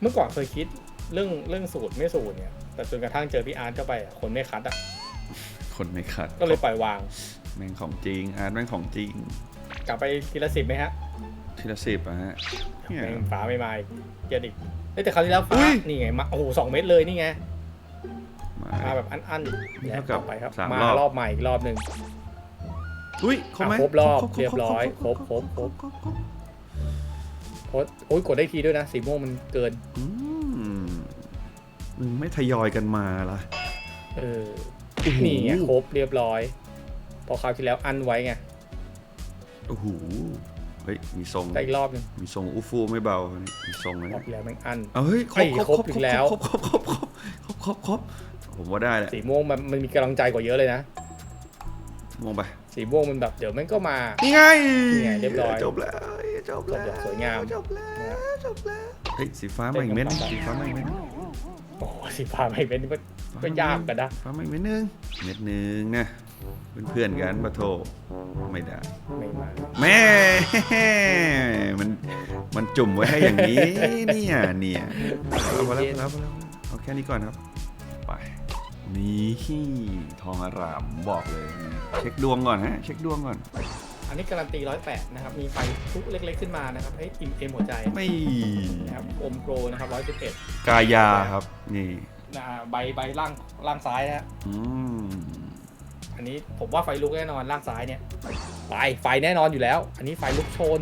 เมื่อก่อนเคยคิดเรื่องเรื่องสูตรไม่สูตรเนี่ย แต่จนกระทั่งเจอพี่อาร์ตเข้าไปอะคนไม่คัดอะ คนไม่ขัดก็เลยปล่อยวาง แม่งของจริงอาร์ตแม่งของจริง กลับไปทีละสิบไหมฮะทีละสิบอะฮะเนี่ยแม่งฟ้าไม่มาอีกเกียดอีกเอ้ยแต่คราวที่แล้วฟ้าอุ้ยนี่ไงมาโอ้โหสองเม็ดเลยนี่ไงมา มาแบบอันๆนี่และเท่ากับต่อไปครับสามมารอบ รอบใหม่อีกรอบหนึ่ง อุ้ยครบไหมอะครบรอบเรียบร้อยครบครบครบ โพสต์โอ้ยกดได้ทีด้วยนะ สีม่วงมันเกิน อืมมึงไม่ทยอยกันมาล่ะ เออ โอ้โหนี่ไงครบเรียบร้อย พอคราวที่แล้วอันไว้ไงโอ้โหเฮ้ย มีทรง ได้อีกรอบหนึงมีทรงอูฟูไม่เบานี่มีทรงเลยรอบนะที่แล้วแม่งอัน เอาเฮ้ยครเฮ้บยครบครบถึงแล้วครบครบครบครบครบครบครบผมว่าได้แหละสีม่วงมันมันมีกำลังใจกว่าเยอะเลยนะ มองไป สีม่วงมันแบบเดี๋ยวแม่งก็มา นี่ไงนี่ไงเรียบร้อย จบแล้ว จบแล้วจบอย่างสวยงามจบแล้วจบแล้วเฮ้ยสีฟ้ามาอีกเม็ดสีฟ้ามาอีกเม็ดโอ้โหสีฟ้าไม่เป็นก็ก็ยากกันนะฟ้ามาอีกเม็ดนึงเม็ดนึงนะเพื่อนๆกันปะโทไม่ได้ไม่มาแม่มันมันจุ่มไว้ให้อย่างนี้เนี่ยเนี่ยเอาไปแล้วเอาไปแล้วเอาแค่นี้ก่อนครับไปนี่ทองอารามบอกเลย เช็คดวงก่อนฮะ เช็คดวงก่อน อันนี้การันตีร้อยแปดนะครับ มีไฟทุกเล็ก ๆขึ้นมานะครับ ให้อิ่มเอมหัวใจไม่นะครับอมโปรนะครับร้อยสิบเอ็ดกายาครับ นี่ใบใบล่างล่างซ้ายนะฮะอืมอันนี้ผมว่าไฟลุกแน่นอนล่างซ้ายเนี่ยไฟไฟแน่นอนอยู่แล้ว อันนี้ไฟลุกโชน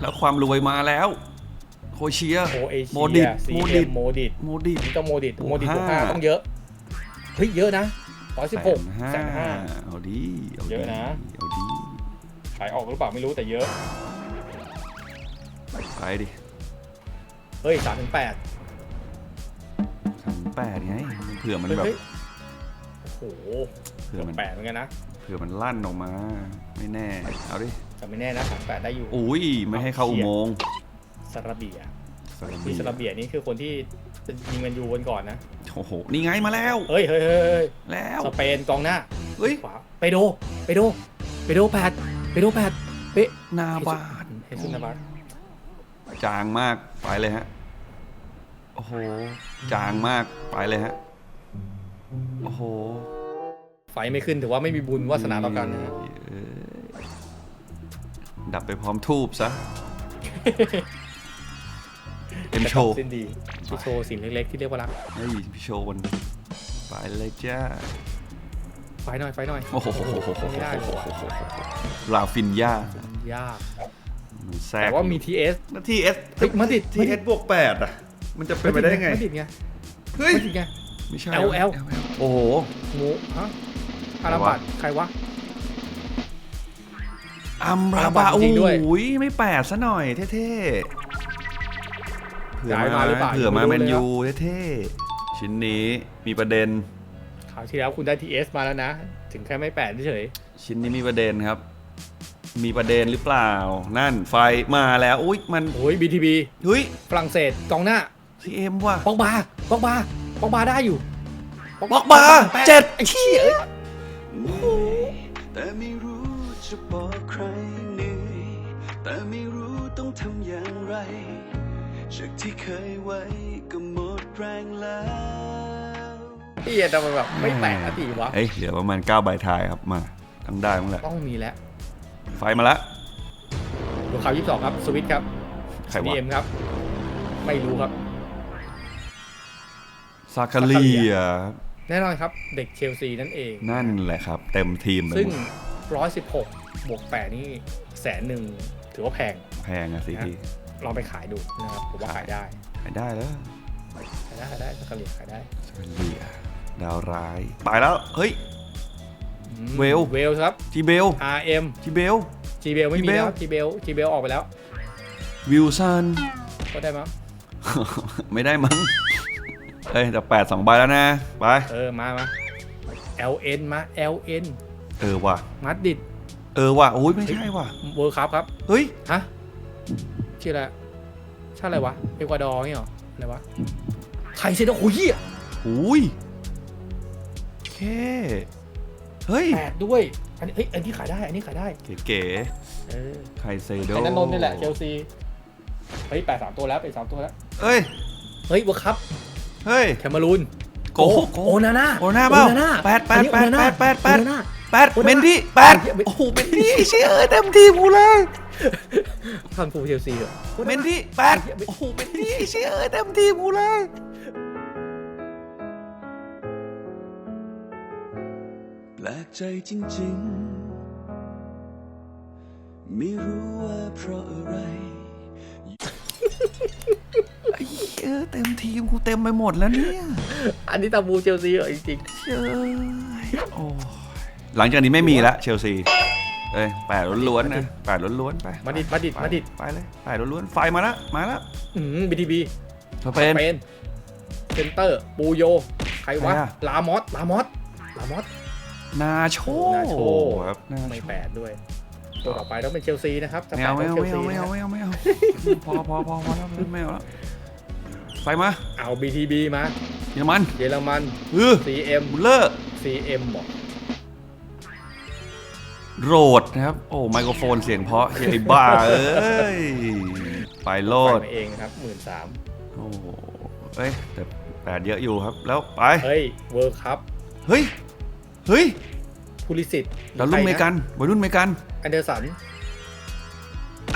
แล้วความรวยมาแล้ว โคเชีย โอเอเชีโมดิยตซีโมเอดิตมโมดิตโมดินี่ต้องโมดิตโอ้โมดิตตัวห้าห้าต้องเยอะเฮ้ยเยอะนะร้อยสิบหกแสนห้า เอาดีเอาดีเยอะนะ เอาดี ขายออกหรือเปล่าไม่รู้แต่เยอะ ไปดิเฮ้ยสามถึงแปดสามแปดไงเผื่อมันเฮ้ยแบบเฮ้ยโอ้โหเผื่อมันแปดเหมือนกันนะ เผื่อมันลั่นออกมา ไม่แน่ เอาดิแต่ไม่แน่นะสามแปดได้อยู่อุ้ยไม่ให้เข้าอุโมงค์ซาราเบียสารมีบีซาราเบียนี่คือคนที่จะยิงแมันยูวันก่อนนะ โอ้โห นี่ไงมาแล้ว เฮ้ยเฮ้ยเฮ้ยเฮ้ยแล้ว สเปนกองหน้า เฮ้ยขวาไปโด ไปโด ไปโดแปด ไปโดแปดเป๊ะนาบาดเฮซุนาบาสจางมากไปเลยฮะ โอ้โห จางมากไปเลยฮะ โอ้โหไฟไม่ขึ้นถือว่าไม่มีบุญวาสนาต่อกันนะฮะเอ้ยดับไปพร้อมทูบซะเอ็มโชว์สิ้นดีที่โชว์สิ่งเล็กๆที่เรียกว่ารัก เฮ้ยพี่โชว์บนไปเลยจ้า ไฟหน่อยไฟหน่อยโอ้โหไม่ได้เลยว่ะลาฟินยายากแทรกแต่ว่ามี TS นาทีเอสเฮ้ยมาดิทีเอสบวกแปดอะ มันจะเป็นไปได้ไงไม่ติดไงเฮ้ยไม่ติดไง ไม่ใช่ L L โอ้โหงูฮะอาราบัตใครวะ อัมราราบาจริงๆด้วยโอ้ยไม่แปดซะหน่อยเท่ๆ เผื่อย้ายมามาหรือเปล่าเผื่อมายังแมไม่นรู้เลย ยูเท่ๆ ชิ้นนี้มีประเด็น ราวที่แล้วคุณได้ TS มาแล้วนะ ถึงแค่ไม่แปดเฉยชิ้นนี้มีประเด็นครับ มีประเด็นหรือเปล่า นั่นไฟมาแล้วอุ้ยมันโอ้ย BTB เฮ้ยฝรั่งเศสกองหน้าซีเอ็มว่ะปอกบาปอกบาปอกบาได้อยู่บอกบาเจ็ดไอ้เชี่ยเอ้ยแต่ไม่รู้จะบอกใครเหนื่อยแต่ไม่รู้ต้องทำอย่างไรจากที่เคยไว้ก็หมดแรงแล้ว เฮียทำไมแบบไม่แปลกนาทีวะ เอ้ยเหลือประมาณ9ใบท้ายครับมาต้องได้มั้งแหละต้องมีแล้วไฟมาละดูข่าว22 ครับ สวิตครับใครวะ BM ครับ ไม่รู้ครับซาคาเรียแน่นอนครับ เด็กเชลซีนั่นเอง นั่นแหละครับ เต็มทีมไปซึ่งหมด116 บวก 8 นี่แสนหนึ่งถือว่าแพง แพงอะสิพี่ลองไปขายดูนะครับ ผมว่าขายได้ ขายได้แล้ว ขายได้ขายได้สักกะเหรียญขายได้ซาคาเรีย ดาวร้ายไปแล้ว เฮ้ยอืมเวล เวลครับจีเบล RM จีเบล G เบลไม่มี G-Bell แล้ว G เบล G เบลออกไปแล้ว วิลสัน ก็ได้มั้ง ไม่ได้มั้งเฮ้ยแต่แปดสองใบแล้วนะ ไป เออ มามา LN มา LN เออว่ะมาดริดเออว่ะ โอ้ยไม่ใช่ว่ะ เวิร์คัพครับ เฮ้ย ฮะ ชื่ออะไรชาติอะไรวะ เอกวาดอร์นี่เหรอ อะไรวะ ไทยเซโดโอ้ยเหี้ยอุ้ย แค่เฮ้ย แปดด้วย อันนี้เฮ้ยอันนี้ขายได้ อันนี้ขายได้เก๋เออๆไคเซโดไอ้นันนนท์นี่แหละเชลซีเฮ้ยแปดสามตัวแล้วเป็นสามตัวแล้ว เอ้ย เฮ้ยเวอร์คัพเฮ้ย แคมารูนโกโก โอนาน่าโอนาเปล่าโอนาน่าแปดแปดอันนี้แปดโอนาน่าแปดแปด โอนาน่า แปดโอนาน่าเมนดี้แปดเฮ้ยโอ้โหเมนดี้เชื่อเอ้ยเต็มทีมกูเลยทำฟูลเชลซีเหรอ เมนดี้แปดโอ้โหเมนดี้เชื่อเอ้ยเต็มทีมกูเลย ลกใจจริงๆ ไม่รู้ว่าเพราะอะไร ไอ้เออเต็มทีมกูเต็มไปหมดแล้วเนี่ยอันนี้ทำฟูลเชลซีเหรอจริงเชื่อโอ้ยหลังจากนี้ไม่มีละเชลซีเอ้ยแปดล้วนๆนะแปดล้วนๆไปๆมาดิดมาดิดไปมาดิดไปเลยแปดล้วนๆไฟมาแล้วมาแล้วอืมบีทีบีสเปน เป็นเซนเตอร์ ปูโย ใครวะ ใครอะ ลามอส ลามอส ลามอส นาโชนาโชครับนาไม่โชแปดด้วย ตัวต่อไปต้องเป็นเชลซีนะครับจะไม่แปเอาดไม่ต้อเอางเชลไม่ซีเอานะไม่คเอารับไม่เอาไม่เอาพอพอพอพอแล้วไม่เอาแล้วไฟมา เอาบีทีบีมา เยอรมัน เยอรมันเออ CM บุลเลอร์ CM บอกโรดนะครับ โอ้ไมโครโฟนเสียงเพราะเฮ้ยไอ้บ้าเอ้ย ไปโลไปดมาเองนะครับหมื่นสามโอ้โหเอ้ยแต่แปดเยอะอยู่ครับ แล้วไป เฮ้ยเวิร์คัพเฮ้ย เฮ้ยพูลิสิตดาวรุ่นเมกันวัยรุ่นเมกันอันเดอร์สัน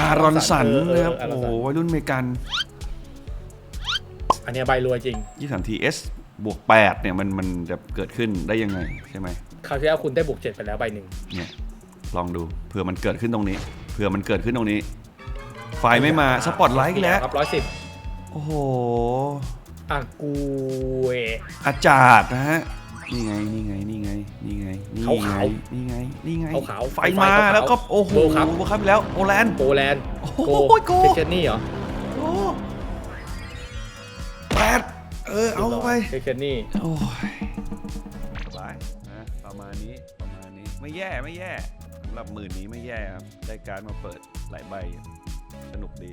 อารอนสันเออเออนะครับอารอนโอ้สันโหวัยรุ่นเมกันอันเนี้ยใบรวยจริง23 TS บวก8เนี่ยมันมันจะเกิดขึ้นได้ยังไงใช่ไหมคราวที่แล้วคุณได้บวกเจ็ดไปแล้วใบหนึ่งเนี่ยลองดูเผื่อมันเกิดขึ้นตรงนี้เผื่อมันเกิดขึ้นตรงนี้ ไฟไม่มาสปอตไลท์อีกแล้ว ครับร้อยสิบโอ้โหอะกูเออาจารย์นะฮะ นี่ไงนี่ไงนี่ไง นี่ไง นี่ไง นี่ไง นี่ไง ขาวๆไฟมาขาวๆแล้วก็โอ้โหโบครับโบครับอีกแล้วโอแลนด์ โปแลนด์โอ้โหโกโกเชเชนนี่เหรอโอ้แปดเออ เอาไป เชเชนนี่ โอ้ยสบายนะประมาณนี้ประมาณนี้ไม่แย่ไม่แย่สำหรับหมื่นนี้ไม่แย่ครับ ได้การดมาเปิดหลายใบสนุกดี